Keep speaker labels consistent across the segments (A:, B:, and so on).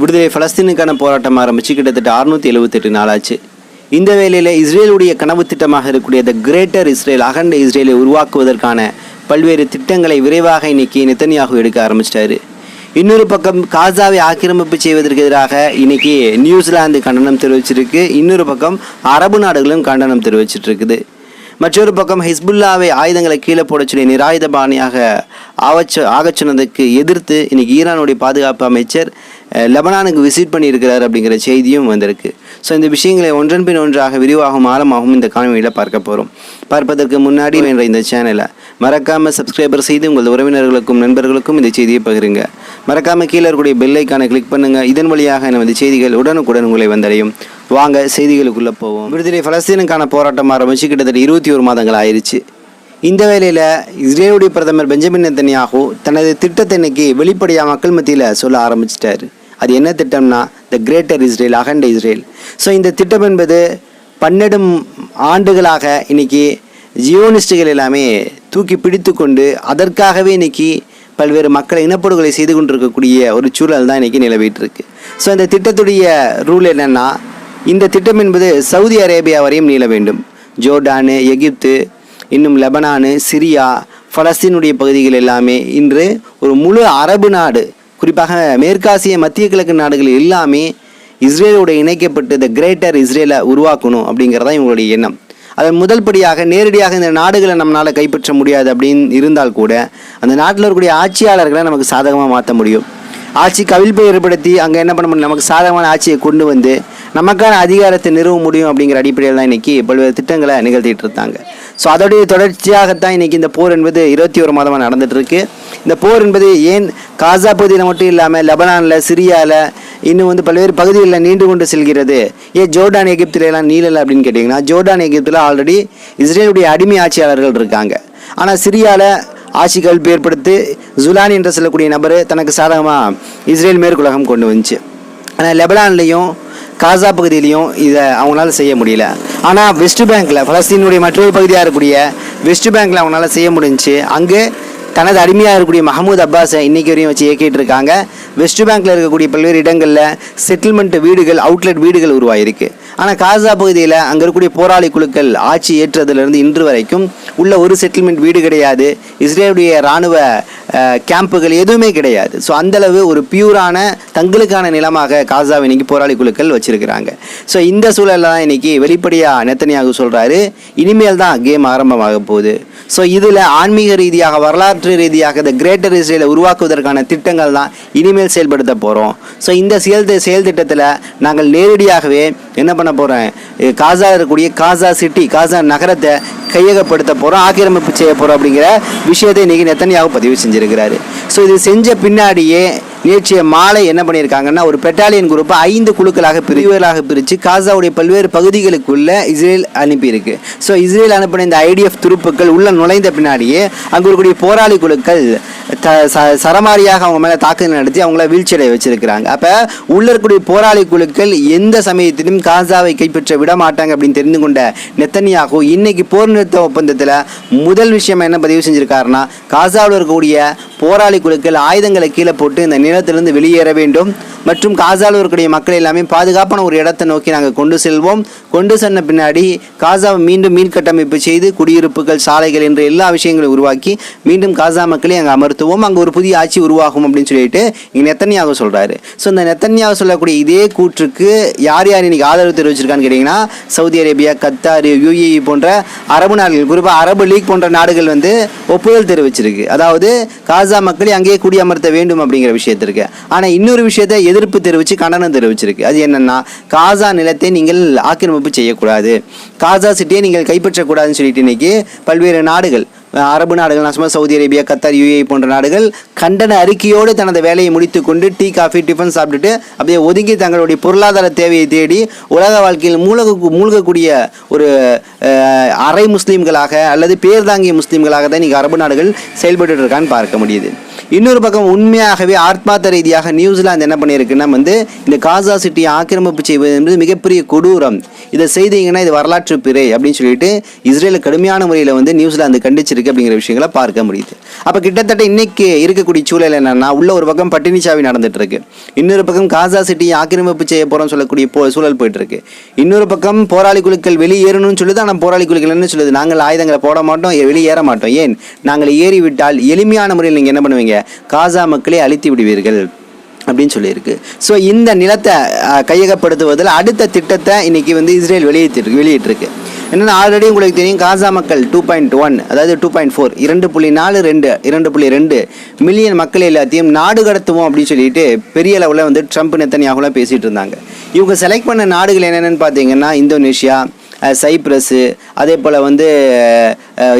A: விடுதலை பலஸ்தீனுக்கான போராட்டம் ஆரம்பித்து கிட்டத்தட்ட அறுநூற்றி எழுபத்தெட்டு நாளாச்சு. இந்த வேளையில் இஸ்ரேலுடைய கனவு திட்டமாக இருக்கக்கூடிய த கிரேட்டர் இஸ்ரேல் அகண்ட இஸ்ரேலை உருவாக்குவதற்கான பல்வேறு திட்டங்களை விரைவாக இன்னைக்கு நெத்தனியாகு எடுக்க ஆரம்பிச்சிட்டாரு. இன்னொரு பக்கம் காசாவை ஆக்கிரமிப்பு செய்வதற்கு எதிராக இன்னைக்கு நியூசிலாந்து கண்டனம் தெரிவிச்சிருக்கு. இன்னொரு பக்கம் அரபு நாடுகளும் கண்டனம் தெரிவிச்சிட்டு இருக்குது மற்றொரு பக்கம் ஹிஸ்புல்லாவை ஆயுதங்களை கீழே போட சொல்லி நிராயுத பாணியாக ஆவச்ச ஆகச் சொன்னதுக்கு எதிர்த்து இன்னைக்கு ஈரானுடைய பாதுகாப்பு அமைச்சர் லெபனானுக்கு விசிட் பண்ணியிருக்கிறார் அப்படிங்கிற செய்தியும் வந்திருக்கு. ஸோ இந்த விஷயங்களை ஒன்றன் பின் ஒன்றாக விரிவாகவும் ஆழமாகவும் இந்த காணொலியில் பார்க்க போகிறோம் பார்ப்பதற்கு முன்னாடி என்ற இந்த சேனலை மறக்காமல் சப்ஸ்கிரைபர் செய்து உங்கள் உறவினர்களுக்கும் நண்பர்களுக்கும் இந்த செய்தியை பகிருங்க. மறக்காமல் கீழே இருக்கக்கூடிய பெல்லைக்கான கிளிக் பண்ணுங்கள் இதன் வழியாக நமது செய்திகள் உடனுக்குடன் உங்களை வந்தடையும். வாங்க செய்திகளுக்குள்ளே போவோம். விடுதலை பலஸ்தீனுக்கான போராட்டம் ஆரம்பித்து கிட்டத்தட்ட இருபத்தி ஒரு மாதங்கள் ஆயிருச்சு. இந்த வேளையில் இஸ்ரேலுடைய பிரதமர் பெஞ்சமின் நெத்தனியாகு தனது திட்டத்தை இன்னைக்கு வெளிப்படையாக மக்கள் மத்தியில் சொல்ல ஆரம்பிச்சிட்டாரு. அது என்ன திட்டம்னா த கிரேட்டர் இஸ்ரேல் அகண்ட இஸ்ரேல் ஸோ இந்த திட்டம் என்பது பன்னெண்டு ஆண்டுகளாக இன்றைக்கி ஜியோனிஸ்டுகள் எல்லாமே தூக்கி பிடித்து கொண்டு அதற்காகவே இன்றைக்கி பல்வேறு மக்களை இனப்படுகொலை செய்து கொண்டிருக்கக்கூடிய ஒரு சூழல் தான் இன்றைக்கி நிலவிட்டு இருக்கு ஸோ இந்த திட்டத்துடைய ரூல் என்னென்னா இந்த திட்டம் என்பது சவுதி அரேபியா வரையும் நீள வேண்டும். ஜோர்டானு எகிப்து இன்னும் லெபனானு சிரியா பலஸ்தீனுடைய பகுதிகள் எல்லாமே இன்று ஒரு முழு அரபு நாடு குறிப்பாக மேற்காசிய மத்திய கிழக்கு நாடுகள் எல்லாமே இஸ்ரேலோட இணைக்கப்பட்டு த கிரேட்டர் இஸ்ரேலை உருவாக்கணும் அப்படிங்கிறதா இவங்களுடைய எண்ணம். அதன் முதல் படியாக நேரடியாக இந்த நாடுகளை நம்மளால் கைப்பற்ற முடியாது அப்படின்னு இருந்தால் கூட அந்த நாட்டில் இருக்கக்கூடிய ஆட்சியாளர்களை நமக்கு சாதகமாக மாற்ற முடியும். ஆட்சி கவிழ்ப்பை ஏற்படுத்தி அங்கே என்ன பண்ண முடியும்? நமக்கு சாதகமான ஆட்சியை கொண்டு வந்து நமக்கான அதிகாரத்தை நிறுவ முடியும் அப்படிங்கிற அடிப்படையில் தான் இன்றைக்கி பல்வேறு திட்டங்களை நிகழ்த்திட்டு இருந்தாங்க ஸோ அதோடைய தொடர்ச்சியாகத்தான் இன்னைக்கு இந்த போர் என்பது இருபத்தி ஒரு மாதமாக நடந்துகிட்ருக்கு இந்த போர் என்பது ஏன் காசா பகுதியில் மட்டும் இல்லாமல் லெபனானில் சிரியாவில் இன்னும் வந்து பல்வேறு பகுதிகளில் நீண்டு கொண்டு செல்கிறது. ஏன் ஜோர்டான் எகிப்திலலாம் எல்லாம் நீளல அப்படின்னு கேட்டிங்கன்னா ஜோர்டான் எகிப்தில் ஆல்ரெடி இஸ்ரேலுடைய அடிமை ஆட்சியாளர்கள் இருக்காங்க. ஆனால் சிரியாவில் ஆட்சி கல்வி ஏற்படுத்தி ஜுலானி என்று சொல்லக்கூடிய நபர் தனக்கு சாதகமாக இஸ்ரேல் மேற்குலகம் கொண்டு வந்துச்சு. ஆனால் லெபனான்லேயும் காசா பகுதியிலையும் இதை அவங்களால செய்ய முடியல. ஆனால் வெஸ்ட் பேங்க்கில் பலஸ்தீனுடைய மற்றொரு பகுதியாக இருக்கக்கூடிய வெஸ்ட் பேங்க்கில் அவங்களால செய்ய முடிஞ்சுச்சு அங்கே தனது அடிமையாக இருக்கக்கூடிய மஹமூத் அப்பாஸை இன்னைக்கு வரையும் வச்சு இயக்கிட்டு இருக்காங்க வெஸ்ட் பேங்க்கில் இருக்கக்கூடிய பல்வேறு இடங்களில் செட்டில்மெண்ட் வீடுகள் அவுட்லெட் வீடுகள் உருவாயிருக்கு. ஆனால் காசா பகுதியில் அங்கே இருக்கக்கூடிய போராளி குழுக்கள் ஆட்சி ஏற்றதுலேருந்து இன்று வரைக்கும் உள்ள ஒரு செட்டில்மெண்ட் வீடு கிடையாது. இஸ்ரேலுடைய இராணுவ கேம்புகள் எதுவுமே கிடையாது. ஸோ அந்தளவு ஒரு பியூரான தங்களுக்கான நிலமாக காசாவை இன்னைக்கு போராளி குழுக்கள் வச்சிருக்கிறாங்க. ஸோ இந்த சூழலில் தான் இன்னைக்கு வெளிப்படையாக நெத்தனியாக சொல்கிறாரு இனிமேல் தான் கேம் ஆரம்பமாக போகுது. ஸோ இதில் ஆன்மீக ரீதியாக வரலாற்று ரீதியாக இந்த கிரேட்டர் இஸ்ரேலை உருவாக்குவதற்கான திட்டங்கள் தான் இனிமேல் செயல்படுத்த போகிறோம் ஸோ இந்த செயல் செயல் திட்டத்தில் நாங்கள் நேரடியாகவே என்ன பண்ண போகிறோம் காசா இருக்கக்கூடிய காசா சிட்டி காசா நகரத்தை கையகப்படுத்த போகிறோம் ஆக்கிரமிப்பு செய்ய போகிறோம் அப்படிங்கிற விஷயத்தை இன்றைக்கி நெத்தனியாக பதிவு செஞ்சுருக்கிறாரு. ஸோ இது செஞ்ச பின்னாடியே நேற்றைய மாலை என்ன பண்ணியிருக்காங்கன்னா ஒரு பெட்டாலியன் குரூப்பை ஐந்து குழுக்களாக பிரிவுகளாக பிரித்து காசாவுடைய பல்வேறு பகுதிகளுக்குள்ள இஸ்ரேல் அனுப்பியிருக்கு. ஸோ இஸ்ரேல் அனுப்பின இந்த ஐடிஎஃப் துருப்புக்கள் உள்ள நுழைந்த பின்னாடியே அங்கே இருக்கக்கூடிய போராளி குழுக்கள் த ச- சரமாரியாக அவங்க மேலே தாக்குதல் நடத்தி அவங்கள வீழ்ச்சியடைய வச்சிருக்கிறாங்க. அப்போ உள்ள இருக்கக்கூடிய போராளி குழுக்கள் எந்த சமயத்திலும் காசாவை கைப்பற்ற விட மாட்டாங்க அப்படின்னு தெரிந்து கொண்ட நெத்தனியாகும் இன்னைக்கு போர் நிறுத்த ஒப்பந்தத்தில் முதல் விஷயம் என்ன பதிவு செஞ்சிருக்காருன்னா காசாவில் இருக்கக்கூடிய போராளி குழுக்கள் ஆயுதங்களை கீழே போட்டு இந்த நிலத்திலிருந்து வெளியேற வேண்டும். மற்றும் காசாவில் இருக்கக்கூடிய மக்கள் எல்லாமே பாதுகாப்பான ஒரு இடத்தை நோக்கி நாங்கள் கொண்டு செல்வோம். கொண்டு சென்ற பின்னாடி காசாவை மீண்டும் மீன்கட்டமைப்பு செய்து குடியிருப்புகள் சாலைகள் என்ற எல்லா விஷயங்களையும் உருவாக்கி மீண்டும் காசா மக்களை அங்கே அமர்த்துவோம். அங்கே ஒரு புதிய ஆட்சி உருவாகும் அப்படின்னு சொல்லிட்டு இங்கே நெத்தன்யாக சொல்கிறாரு ஸோ இந்த நெத்தன்யாக சொல்லக்கூடிய இதே கூற்றுக்கு யார் யார் இன்னைக்கு ஆதரவு தெரிவிச்சிருக்கான்னு கேட்டிங்கன்னா சவுதி அரேபியா கத்தார் யூஏஇ போன்ற அரபு நாடுகள் குறிப்பாக அரபு லீக் போன்ற நாடுகள் வந்து ஒப்புதல் தெரிவிச்சிருக்கு. அதாவது காசா மக்களை அங்கேயே குடியமர்த்த வேண்டும் அப்படிங்கிற விஷயத்திற்கு. ஆனால் இன்னொரு விஷயத்தை எது எதிர்ப்பு தெரிவித்து கண்டனம் தெரிவிச்சிருக்கு. அது என்னென்னா காசா நிலத்தை நீங்கள் ஆக்கிரமிப்பு செய்யக்கூடாது. காசா சிட்டியை நீங்கள் கைப்பற்றக்கூடாதுன்னு சொல்லிட்டு இன்னைக்கு பல்வேறு நாடுகள் அரபு நாடுகள் நான் சும்மா சவுதி அரேபியா கத்தார் யூஏ போன்ற நாடுகள் கண்டன அறிக்கையோடு தனது வேலையை முடித்துக்கொண்டு டீ காஃபி டிஃபன் சாப்பிட்டுட்டு அப்படியே ஒதுங்கி தங்களுடைய பொருளாதார தேவையை தேடி உலக வாழ்க்கையில் மூழ்க மூழ்கக்கூடிய ஒரு அரை முஸ்லீம்களாக அல்லது பேர்தாங்கிய முஸ்லீம்களாக தான் இன்றைக்கி அரபு நாடுகள் செயல்பட்டு இருக்கான்னு பார்க்க முடியுது. இன்னொரு பக்கம் உண்மையாகவே ஆத்மார்த்த ரீதியாக நியூசிலாந்து என்ன பண்ணியிருக்குன்னா வந்து இந்த காசா சிட்டியை ஆக்கிரமிப்பு செய்வது என்பது மிகப்பெரிய கொடூரம். இதை செய்தீங்கன்னா இது வரலாற்று பிறை அப்படின்னு சொல்லிட்டு இஸ்ரேல் கடுமையான முறையில் வந்து நியூசிலாந்து கண்டிச்சிருக்கு அப்படிங்கிற விஷயங்களை பார்க்க முடியுது. அப்போ கிட்டத்தட்ட இன்னைக்கு இருக்கக்கூடிய சூழல் என்னன்னா உள்ள ஒரு பக்கம் பட்டினிச்சாவி நடந்துட்டு இருக்கு இன்னொரு பக்கம் காசா சிட்டியை ஆக்கிரமிப்பு செய்ய போகிறோம் சொல்லக்கூடிய போ சூழல் போயிட்டு இருக்கு இன்னொரு பக்கம் போராளி குழுக்கள் வெளியேறணும்னு சொல்லுது ஆனால் போராளி குழுக்கள் என்ன சொல்லுது நாங்கள் ஆயுதங்களை போட மாட்டோம் வெளியேற மாட்டோம். ஏன்? நாங்கள் ஏறிவிட்டால் எளிமையான முறையில் நீங்கள் என்ன பண்ணுவீங்க? காசா மக்களை அழித்து விடுவீர்கள் அப்படின்னு சொல்லியிருக்கு. ஸோ இந்த நிலத்தை கையகப்படுத்துவதில் அடுத்த திட்டத்தை இன்றைக்கி வந்து இஸ்ரேல் வெளியிட்டிருக்கு வெளியிட்டிருக்கு. என்னென்னா ஆல்ரெடி உங்களுக்கு தெரியும் காசா மக்கள் டூ பாயிண்ட் ஒன் அதாவது டூ பாயிண்ட் ஃபோர் இரண்டு புள்ளி நாலு ரெண்டு இரண்டு புள்ளி ரெண்டு மில்லியன் மக்கள் எல்லாத்தையும் நாடு கடத்துவோம் அப்படின்னு சொல்லிட்டு பெரிய அளவில் வந்து ட்ரம்ப் நெத்தனியாகலாம் பேசிகிட்டு இருந்தாங்க. இவங்க செலக்ட் பண்ண நாடுகள் என்னென்னு பார்த்தீங்கன்னா இந்தோனேஷியா சைப்ரஸு அதே போல் வந்து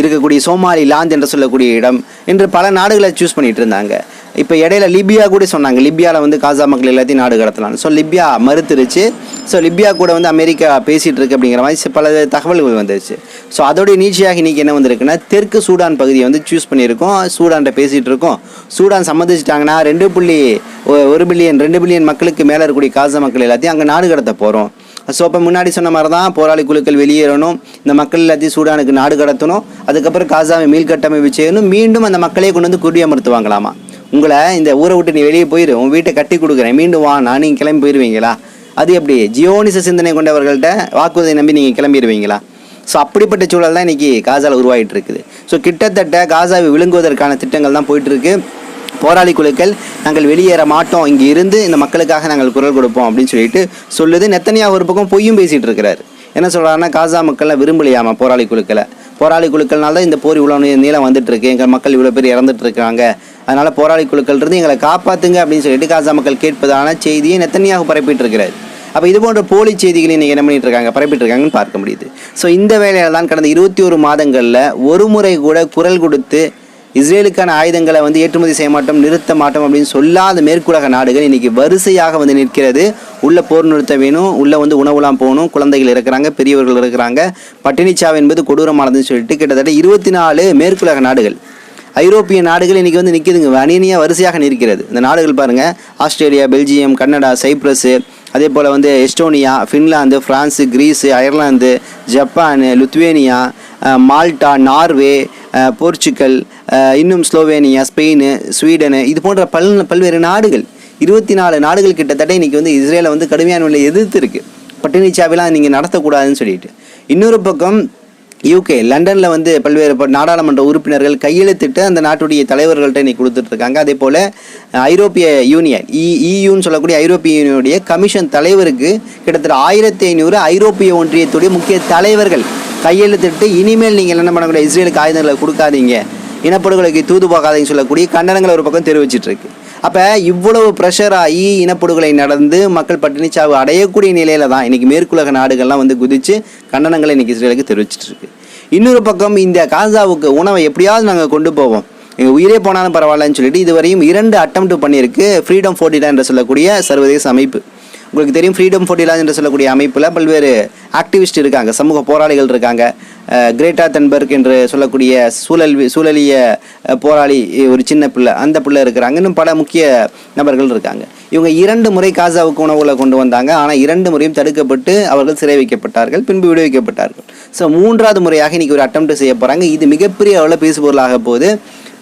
A: இருக்கக்கூடிய சோமாலி லாந்து என்று சொல்லக்கூடிய இடம். என்று பல நாடுகளை சூஸ் பண்ணிகிட்டு இருந்தாங்க. இப்போ இடையில லிபியா கூட சொன்னாங்க. லிபியாவில் வந்து காசா மக்கள் எல்லாத்தையும் நாடு கடத்தலாம் ஸோ லிபியா மறுத்துருச்சு. ஸோ லிபியா கூட வந்து அமெரிக்கா பேசிகிட்டு இருக்கு அப்படிங்கிற மாதிரி பல தகவல்கள் வந்துருச்சு. ஸோ அதோடைய நீச்சையாக இன்னைக்கு என்ன வந்திருக்குன்னா தெற்கு சூடான் பகுதியை வந்து சூஸ் பண்ணியிருக்கோம். சூடான்கிட்ட பேசிகிட்டு இருக்கோம். சூடான் சம்மதிச்சிட்டாங்கன்னா ரெண்டு புள்ளி ஒரு பில்லியன் ரெண்டு பில்லியன் மக்களுக்கு மேலே இருக்கக்கூடிய காசா மக்கள் எல்லாத்தையும் அங்கே நாடு கடத்த போகிறோம் ஸோ அப்போ முன்னாடி சொன்ன மாதிரி தான் போராளி குழுக்கள் வெளியேறணும். இந்த மக்கள் எல்லாத்தையும் சூடானுக்கு நாடு கடத்தணும். அதுக்கப்புறம் காசாவை மீள்கட்டமைப்பு செய்யணும். மீண்டும் அந்த மக்களே கொண்டு வந்து குடியமர்த்துவாங்களாமா? உங்களை இந்த ஊரை விட்டு நீ வெளியே போயிரு. உன் வீட்டை கட்டி கொடுக்குறேன். மீண்டும் வா நான் நீங்கள் கிளம்பி போயிடுவீங்களா அது எப்படி? ஜியோனிச சிந்தனை கொண்டவர்கள்ட்ட வாக்குறுதியை நம்பி நீங்கள் கிளம்பிடுவீங்களா ஸோ அப்படிப்பட்ட சூழல் தான் இன்றைக்கி காசாவில் உருவாகிட்டு இருக்குது. ஸோ கிட்டத்தட்ட காசாவை விழுங்குவதற்கான திட்டங்கள் தான் போயிட்டுருக்கு போராளி குழுக்கள் நாங்கள் வெளியேற மாட்டோம் இங்கே இருந்து இந்த மக்களுக்காக நாங்கள் குரல் கொடுப்போம் அப்படின்னு சொல்லிட்டு சொல்லுது. நெத்தனியா ஒரு பக்கம் பொய்யும் பேசிகிட்டு இருக்கிறார். என்ன சொல்கிறாருன்னா காசா மக்கள்லாம் விரும்பலையாமா போராளி குழுக்களை? போராளி குழுக்கள்னால தான் இந்த போர் இவ்வளோ நீளம் வந்துட்டு இருக்கு. எங்கள் மக்கள் இவ்வளோ பேர் இறந்துட்டு இருக்காங்க. அதனால போராளி குழுக்கள் இருந்து எங்களை காப்பாற்றுங்க அப்படின்னு சொல்லிட்டு காசா மக்கள் கேட்பதான செய்தியை நெத்தனியாக பரப்பிட்டு இருக்கிறார். அப்போ இது போன்ற போலி செய்திகளை இன்றைக்கி என்ன பண்ணிட்டு இருக்காங்க? பரப்பிட்டு இருக்காங்கன்னு பார்க்க முடியுது. ஸோ இந்த வேலையில தான் கடந்த இருபத்தி ஒரு மாதங்களில் ஒரு முறை கூட குரல் கொடுத்து இஸ்ரேலுக்கான ஆயுதங்களை வந்து ஏற்றுமதி செய்ய மாட்டோம் நிறுத்த மாட்டோம் அப்படின்னு சொல்லாத மேற்குலக நாடுகள் இன்றைக்கி வரிசையாக வந்து நிற்கிறது. உள்ளே போர் நிறுத்த வேணும் உள்ளே வந்து உணவுலாம் போகணும் குழந்தைகள் இருக்கிறாங்க பெரியவர்கள் இருக்கிறாங்க. பட்டினிச்சாவு என்பது கொடூரமானதுன்னு சொல்லிட்டு கிட்டத்தட்ட இருபத்தி நாலு மேற்குலக நாடுகள் ஐரோப்பிய நாடுகள் இன்றைக்கி வந்து நிற்கிதுங்க அணியணியாக வரிசையாக நிற்கிறது. இந்த நாடுகள் பாருங்கள் ஆஸ்திரேலியா பெல்ஜியம் கன்னடா சைப்ரஸு அதே போல் வந்து Estonia Finland France Greece Ireland Japan Lithuania Malta Norway Portugal Portugal இன்னும் ஸ்லோவேனியா ஸ்பெயின் ஸ்வீடனு இது போன்ற பல் பல்வேறு நாடுகள் இருபத்தி நாலு நாடுகள் கிட்டத்தட்ட இன்றைக்கி வந்து இஸ்ரேலை வந்து கடுமையான நிலை எதிர்த்து இருக்குது பட்டினிச்சாவெல்லாம் நீங்கள் நடத்தக்கூடாதுன்னு சொல்லிட்டு. இன்னொரு பக்கம் யூகே லண்டனில் வந்து பல்வேறு நாடாளுமன்ற உறுப்பினர்கள் கையெழுத்திட்டு அந்த நாட்டுடைய தலைவர்கள்ட்ட இன்னைக்கு கொடுத்துட்ருக்காங்க. அதே போல் ஐரோப்பிய யூனியன் இ e இயூன்னு சொல்லக்கூடிய ஐரோப்பிய யூனியனுடைய கமிஷன் தலைவருக்கு கிட்டத்தட்ட ஆயிரத்தி ஐநூறு ஐரோப்பிய ஒன்றியத்துடைய முக்கிய தலைவர்கள் கையெழுத்திட்டு இனிமேல் நீங்கள் என்ன பண்ணக்கூடிய இஸ்ரேலுக்கு ஆயுதங்களை கொடுக்காதீங்க. இனப்படுகொலைக்கு தூது பார்க்காதீங்கன்னு சொல்லக்கூடிய கண்டனங்களை ஒரு பக்கம் தெரிவிச்சிட்டு இருக்கு அப்போ இவ்வளவு ப்ரெஷர் ஆகி இனப்படுகொலை நடந்து மக்கள் பட்டினிச்சாவு அடையக்கூடிய நிலையில தான் இன்றைக்கி மேற்குலக நாடுகள்லாம் வந்து குதித்து கண்டனங்களை இன்றைக்கி இஸ்ரேலுக்கு தெரிவிச்சிட்டு இருக்கு இன்னொரு பக்கம் இந்த காசாவுக்கு உணவை எப்படியாவது நாங்கள் கொண்டு போவோம். எங்கள் உயிரே போனாலும் பரவாயில்லன்னு சொல்லிட்டு இதுவரையும் இரண்டு அட்டம் பண்ணியிருக்கு. ஃப்ரீடம் ஃபோர்டிலா என்று சொல்லக்கூடிய சர்வதேச அமைப்பு. உங்களுக்கு தெரியும் ஃப்ரீடம் ஃபோர்டிலா என்று சொல்லக்கூடிய அமைப்பில் பல்வேறு ஆக்டிவிஸ்ட் இருக்காங்க சமூக போராளிகள் இருக்காங்க. கிரேட்டா தென்பர்க் என்று சொல்லக்கூடிய சூழல் சூழலிய போராளி ஒரு சின்ன பிள்ளை அந்த பிள்ளை இருக்கிறாங்க. இன்னும் பல முக்கிய நபர்கள் இருக்காங்க. இவங்க இரண்டு முறை காசாவுக்கு உணவுகளை கொண்டு வந்தாங்க. ஆனால் இரண்டு முறையும் தடுக்கப்பட்டு அவர்கள் சிறை வைக்கப்பட்டார்கள் பின்பு விடுவிக்கப்பட்டார்கள். ஸோ மூன்றாவது முறையாக இன்னைக்கு ஒரு அட்டம் செய்ய போகிறாங்க இது மிகப்பெரிய அளவில் பேசுபொருளாக போகுது.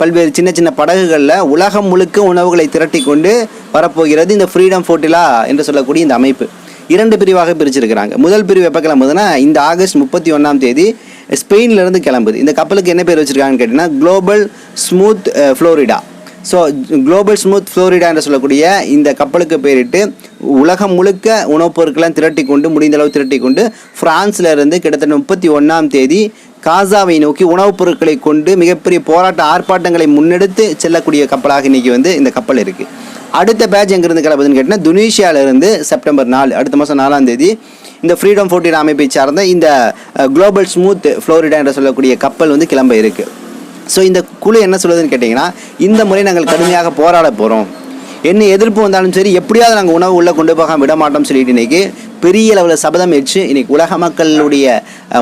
A: பல்வேறு சின்ன சின்ன படகுகளில் உலகம் முழுக்க உணவுகளை திரட்டி கொண்டு வரப்போகிறது இந்த ஃப்ரீடம் ஃபோட்டிலா என்று சொல்லக்கூடிய இந்த அமைப்பு. இரண்டு பிரிவாக பிரிச்சிருக்கிறாங்க. முதல் பிரிவு எப்போ கிளம்புதுன்னா இந்த ஆகஸ்ட் முப்பத்தி ஒன்றாம் தேதி ஸ்பெயின்லேருந்து கிளம்புது. இந்த கப்பலுக்கு என்ன பேர் வச்சிருக்காங்கன்னு கேட்டிங்கன்னா Global Sumud Flotilla so Global Sumud Flotilla என்று சொல்லக்கூடிய இந்த கப்பலுக்கு பேரிட்டு உலகம் முழுக்க உணவுப் பொருட்கள்லாம் திரட்டி கொண்டு முடிந்த அளவு திரட்டி கொண்டு பிரான்ஸ்ல இருந்து கிட்டத்தட்ட முப்பத்தி ஒன்றாம் தேதி காசாவை நோக்கி உணவுப் பொருட்களை கொண்டு மிகப்பெரிய போராட்ட ஆர்ப்பாட்டங்களை முன்னெடுத்து செல்லக்கூடிய கப்பலாக இன்னைக்கு வந்து இந்த கப்பல் இருக்குது அடுத்த பேட்ச் எங்கேருந்து கிளம்புதுன்னு கேட்டிங்கன்னா துனிஷியாவிலேருந்து செப்டம்பர் நாலு அடுத்த மாதம் நாலாம் தேதி இந்த ஃப்ரீடம் ஃபோர்டீன் அமைப்பை சார்ந்த இந்த குளோபல் ஸ்மூத் ஃப்ளோரிடா என்று சொல்லக்கூடிய கப்பல் வந்து கிளம்ப இருக்குது ஸோ இந்த குழு என்ன சொல்லுதுன்னு கேட்டிங்கன்னா இந்த முறை நாங்கள் கடுமையாக போராட போகிறோம் என்ன எதிர்ப்பு வந்தாலும் சரி எப்படியாவது நாங்கள் உணவு உள்ளே கொண்டு போக விட மாட்டோம்னு சொல்லிட்டு இன்னைக்கு பெரிய அளவில் சபதம் வச்சு இன்றைக்கி உலக மக்களுடைய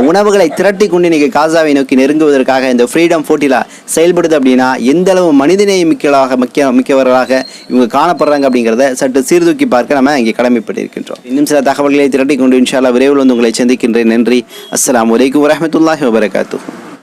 A: உணவுகளை திரட்டி கொண்டு இன்றைக்கி காசாவை நோக்கி நெருங்குவதற்காக இந்த ஃப்ரீடம் ஃபோட்டிலா செயல்படுது அப்படின்னா எந்த அளவு மனிதநேய மிக்கலாக மிக்க மிக்கவர்களாக இவங்க காணப்படுறாங்க அப்படிங்கிறத சற்று சீர்தூக்கி பார்க்க நம்ம இங்கே கடமைப்பட்டிருக்கின்றோம். இன்னும் சில தகவல்களை திரட்டி கொண்டு இன்ஷால்லா விரைவில் வந்து உங்களை சந்திக்கின்றேன். நன்றி. அஸ்லாம் வலைக்கம் வரமத்துல்லாஹி வபரகாத்துஹு.